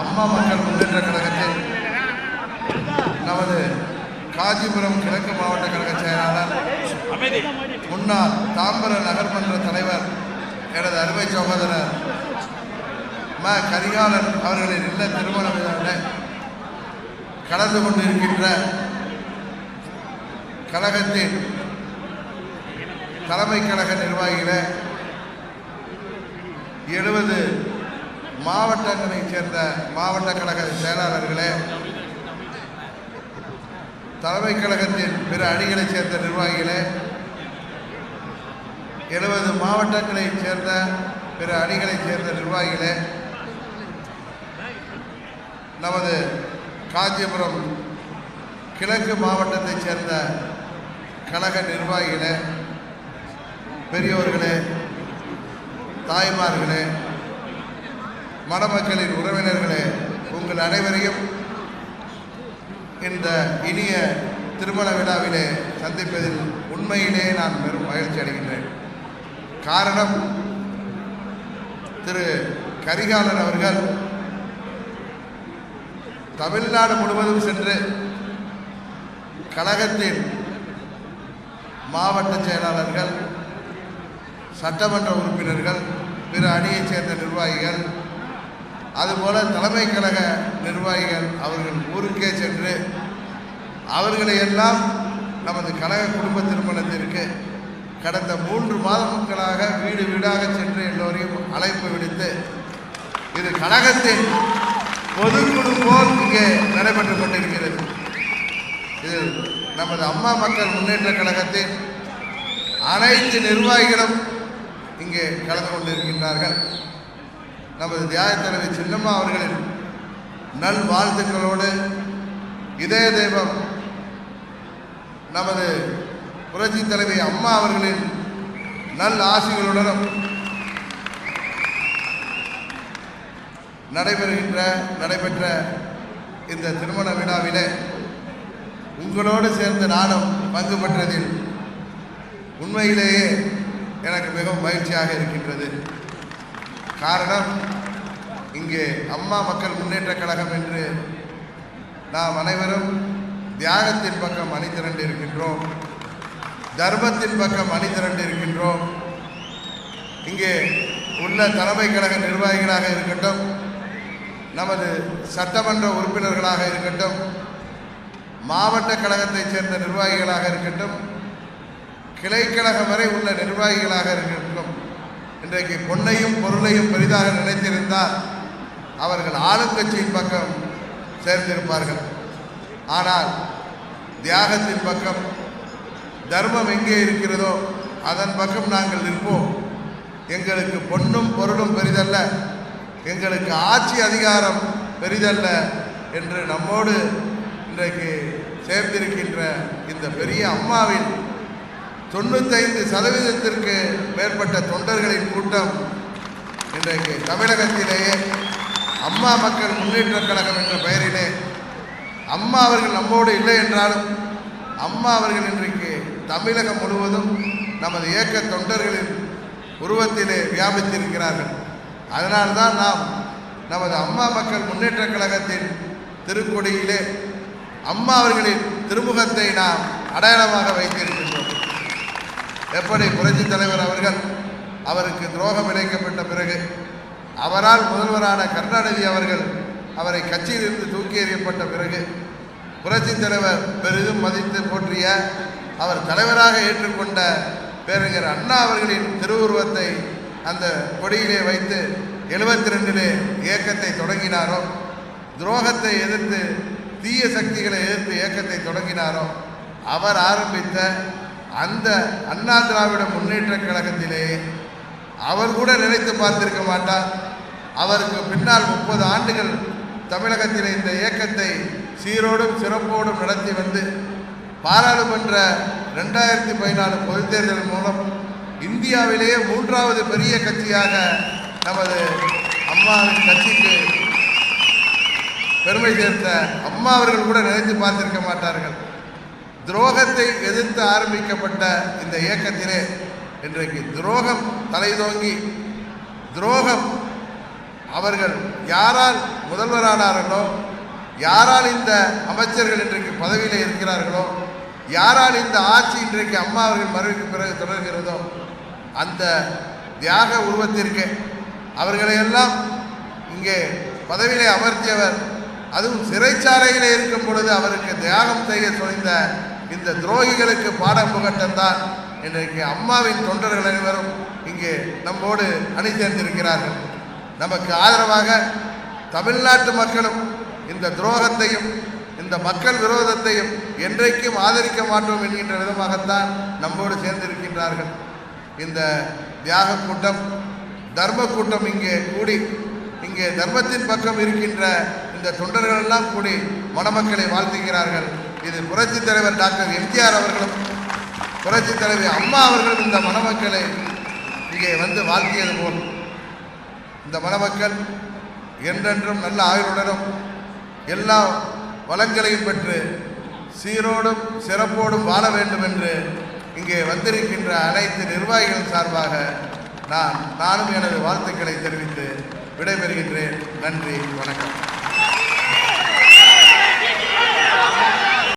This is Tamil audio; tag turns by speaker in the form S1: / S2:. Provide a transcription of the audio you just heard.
S1: அம்மா மக்கள் முன்னேற்ற கழகத்தில் நமது காஞ்சிபுரம் கிழக்கு மாவட்ட கழக செயலாளர் முன்னாள் தாம்பர நகர்மன்ற தலைவர் எனது அருமை சகோதரர் ம. கரிகாலன் அவர்களின் இல்ல திருமண விழாவில் கலந்து கொண்டிருக்கின்ற கழகத்தின் தலைமை கழக நிர்வாகிகளை எழுபது மாவட்டங்களைச் சேர்ந்த மாவட்ட கழக செயலாளர்களே தலைமை கழகத்தின் பிற அணிகளைச் சேர்ந்த நிர்வாகிகளே எழுபது மாவட்டங்களைச் சேர்ந்த பிற அணிகளைச் சேர்ந்த நிர்வாகிகளே நமது காஞ்சிபுரம் கிழக்கு மாவட்டத்தைச் சேர்ந்த கழக நிர்வாகிகளே பெரியோர்களே தாய்மார்களே மணமக்களின் உறவினர்களே உங்கள் அனைவரையும் இந்த இனிய திருமண விழாவிலே சந்திப்பதில் உண்மையிலே நான் பெரும் மகிழ்ச்சி அடைகின்றேன். காரணம் திரு கரிகாலன் அவர்கள் தமிழ்நாடு முழுவதும் சென்று கழகத்தின் மாவட்ட செயலாளர்கள் சட்டமன்ற உறுப்பினர்கள் பிற அணியைச் சேர்ந்த நிர்வாகிகள் அதுபோல தலைமை கழக நிர்வாகிகள் அவர்கள் ஊருக்கே சென்று அவர்களை எல்லாம் நமது கழக குடும்ப திருமணத்திற்கு கடந்த மூன்று மாதங்களாக வீடு வீடாக சென்று எல்லோரையும் அழைப்பு விடுத்து இது கழகத்தின் பொதுக்குழு போல் இங்கே நடைபெற்று கொண்டிருக்கிறது. இது நமது அம்மா மக்கள் முன்னேற்ற கழகத்தின் அனைத்து நிர்வாகிகளும் இங்கே கலந்து கொண்டிருக்கின்றார்கள். நமது தியாக தலைவி சின்னம்மா அவர்களின் நல் வாழ்த்துக்களோடு இதய தெய்வம் நமது புரட்சி தலைவி அம்மா அவர்களின் நல் ஆசிகளுடனும் நடைபெறுகின்ற நடைபெற்ற இந்த திருமண விழாவிலே உங்களோடு சேர்ந்து நானும் பங்கு பெற்றதில் உண்மையிலேயே எனக்கு மிகவும் மகிழ்ச்சியாக இருக்கின்றது. காரணம் இங்கே அம்மா மக்கள் முன்னேற்ற கழகம் என்று நாம் அனைவரும் தியாகத்தின் பக்கம் அணி திரண்டு இருக்கின்றோம். தர்மத்தின் பக்கம் அணி திரண்டு இருக்கின்றோம். இங்கே உள்ள தலைமை கழக நிர்வாகிகளாக இருக்கட்டும் நமது சட்டமன்ற உறுப்பினர்களாக இருக்கட்டும் மாவட்ட கழகத்தைச் சேர்ந்த நிர்வாகிகளாக இருக்கட்டும் கிளைக்கழகம் வரை உள்ள நிர்வாகிகளாக இருக்கட்டும் இன்றைக்கு பொன்னையும் பொருளையும் பெரிதாக நினைத்திருந்தால் அவர்கள் ஆளுங்கட்சியின் பக்கம் சேர்ந்திருப்பார்கள். ஆனால் தியாகத்தின் பக்கம் தர்மம் எங்கே இருக்கிறதோ அதன் பக்கம் நாங்கள் நிற்போம். எங்களுக்கு பொன்னும் பொருளும் பெரிதல்ல. எங்களுக்கு ஆட்சி அதிகாரம் பெரிதல்ல என்று நம்மோடு இன்றைக்கு சேர்ந்திருக்கின்ற இந்த பெரிய அம்மாவின் தொண்ணூத்தைந்து சதவீதத்திற்கு மேற்பட்ட தொண்டர்களின் கூட்டம் இன்றைக்கு தமிழகத்திலேயே அம்மா மக்கள் முன்னேற்ற கழகம் என்ற பெயரிலே. அம்மா அவர்கள் நம்மோடு இல்லை என்றாலும் அம்மா அவர்கள் இன்றைக்கு தமிழகம் முழுவதும் நமது இயக்க தொண்டர்களின் உருவத்திலே வியாபித்திருக்கிறார்கள். அதனால்தான் நாம் நமது அம்மா மக்கள் முன்னேற்ற கழகத்தின் திருக்கொடியிலே அம்மா அவர்களின் திருமுகத்தை நாம் அடையாளமாக வைத்திருக்கின்றோம். எப்படி புரட்சி தலைவர் அவர்கள் அவருக்கு துரோகம் இழைக்கப்பட்ட பிறகு அவரால் முதல்வரான கருணாநிதி அவர்கள் அவரை கட்சியிலிருந்து தூக்கி எறியப்பட்ட பிறகு புரட்சி தலைவர் பெரிதும் மதித்து போற்றிய அவர் தலைவராக ஏற்றுக்கொண்ட பேரறிஞர் அண்ணா அவர்களின் திருவுருவத்தை அந்த கொடியிலே வைத்து எழுபத்தி ரெண்டிலே இயக்கத்தை தொடங்கினாரோ துரோகத்தை எதிர்த்து தீய சக்திகளை எதிர்த்து இயக்கத்தை தொடங்கினாரோ அவர் ஆரம்பித்த அந்த அண்ணா திராவிட முன்னேற்ற கழகத்திலே அவர் கூட நினைத்து பார்த்திருக்க மாட்டார். அவருக்கு பின்னால் முப்பது ஆண்டுகள் தமிழகத்திலே இந்த இயக்கத்தை சீரோடும் சிறப்போடும் நடத்தி வந்து பாராளுமன்ற ரெண்டாயிரத்தி பதினாலு பொதுத் தேர்தல் மூலம் இந்தியாவிலேயே மூன்றாவது பெரிய கட்சியாக நமது அம்மாவின் கட்சிக்கு பெருமை சேர்த்த அம்மா அவர்கள் கூட நினைத்து பார்த்திருக்க மாட்டார்கள். துரோகத்தை எதிர்த்து ஆரம்பிக்கப்பட்ட இந்த இயக்கத்திலே இன்றைக்கு துரோகம் தலைதோங்கி துரோகம் அவர்கள் யாரால் முதல்வரானார்களோ யாரால் இந்த அமைச்சர்கள் இன்றைக்கு பதவியில் இருக்கிறார்களோ யாரால் இந்த ஆட்சி இன்றைக்கு அம்மா அவர்கள் மறைவுக்கு பிறகு தொடர்கிறதோ அந்த தியாக உருவத்திற்கு அவர்களையெல்லாம் இங்கே பதவியிலே அமர்த்தியவர். அதுவும் சிறைச்சாலையிலே இருக்கும் பொழுது அவருக்கு தியாகம் செய்ய துணிந்த இந்த துரோகிகளுக்கு பாடம் புகட்டந்தான் இன்றைக்கு அம்மாவின் தொண்டர்கள் அனைவரும் இங்கே நம்மோடு அணி சேர்ந்திருக்கிறார்கள். நமக்கு ஆதரவாக தமிழ்நாட்டு மக்களும் இந்த துரோகத்தையும் இந்த மக்கள் விரோதத்தையும் என்றைக்கும் ஆதரிக்க மாட்டோம் என்கின்ற விதமாகத்தான் நம்மோடு சேர்ந்திருக்கின்றார்கள். இந்த தியாக கூட்டம் தர்ம கூட்டம் இங்கே கூடி இங்கே தர்மத்தின் பக்கம் இருக்கின்ற இந்த தொண்டர்கள் எல்லாம் கூடி மணமக்களை வாழ்த்துகிறார்கள். இது புரட்சித் தலைவர் டாக்டர் எம்ஜிஆர் அவர்களும் புரட்சித் தலைவி அம்மா அவர்களும் இந்த மணமக்களை இங்கே வந்து வாழ்த்தியது போல். இந்த மணமக்கள் என்றென்றும் நல்ல ஆயுளுடனும் எல்லா வளங்களையும் பெற்று சீரோடும் சிறப்போடும் வாழ வேண்டும் என்று இங்கே வந்திருக்கின்ற அனைத்து நிர்வாகிகள் சார்பாக நான் நானும் எனது வாழ்த்துக்களை தெரிவித்து விடைபெறுகின்றேன். நன்றி வணக்கம்.